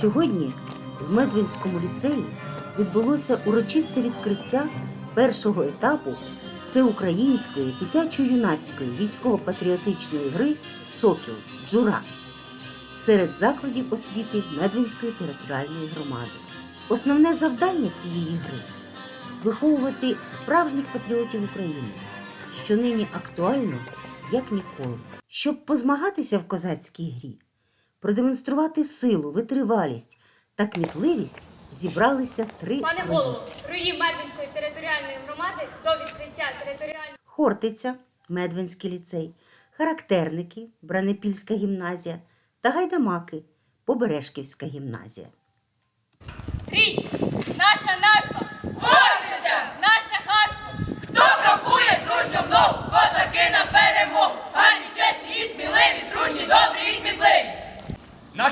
Сьогодні в Медвинському ліцеї відбулося урочисте відкриття першого етапу всеукраїнської дитячо-юнацької військово-патріотичної гри Сокіл Джура серед закладів освіти Медвинської територіальної громади. Основне завдання цієї гри виховувати справжніх патріотів України, що нині актуально як ніколи. Щоб позмагатися в козацькій грі, продемонструвати силу, витривалість та кмітливість, зібралися три Пане голову, рої Медвинської територіальної громади до відкриття територіальної Хортиця, Медвинський ліцей, характерники, Бранепільська гімназія та гайдамаки, Побережківська гімназія. Рій! Наша назва!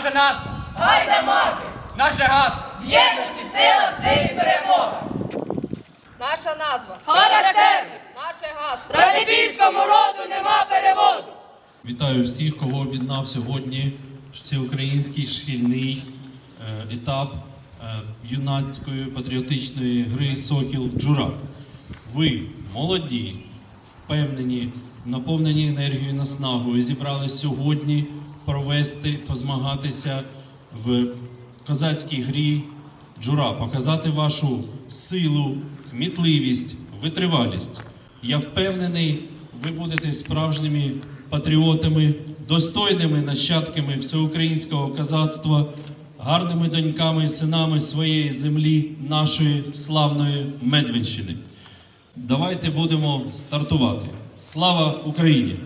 Наша назва, Гайдамаки! наше газ, В єдності сила, в силі перемога. Наша назва! Характерник! Наше гасло! Радибільському роду нема переводу. Вітаю всіх, кого об'єднав сьогодні всеукраїнський шкільний е, етап е, юнацької патріотичної гри Сокіл Джура. Ви молоді, впевнені, наповнені енергією наснагою, зібрались сьогодні провести, позмагатися в козацькій грі Джура, показати вашу силу, кмітливість, витривалість. Я впевнений, ви будете справжніми патріотами, достойними нащадками всеукраїнського козацтва, гарними доньками синами своєї землі, нашої славної Медвинщини. Давайте будемо стартувати. Слава Україні!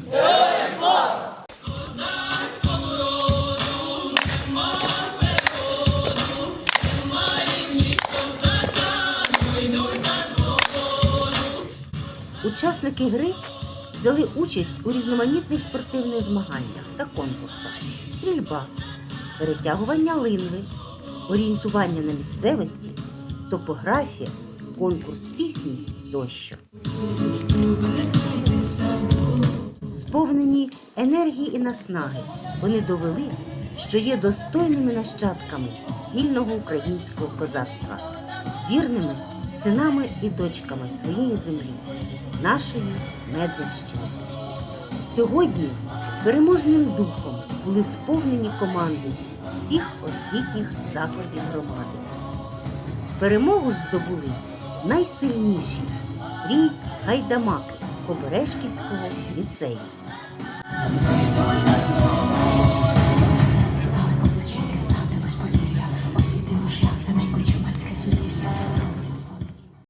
Учасники гри взяли участь у різноманітних спортивних змаганнях та конкурсах: стрільба, перетягування линви, орієнтування на місцевості, топографія, конкурс пісні тощо. Сповнені енергії і наснаги, вони довели, що є достойними нащадками вільного українського козацтва, вірними синами і дочками своєї землі, нашої Медвинщини. Сьогодні переможним духом були сповнені команди всіх освітніх закладів громади. Перемогу ж здобули найсильніші рій гайдамаки з Побережківського ліцею.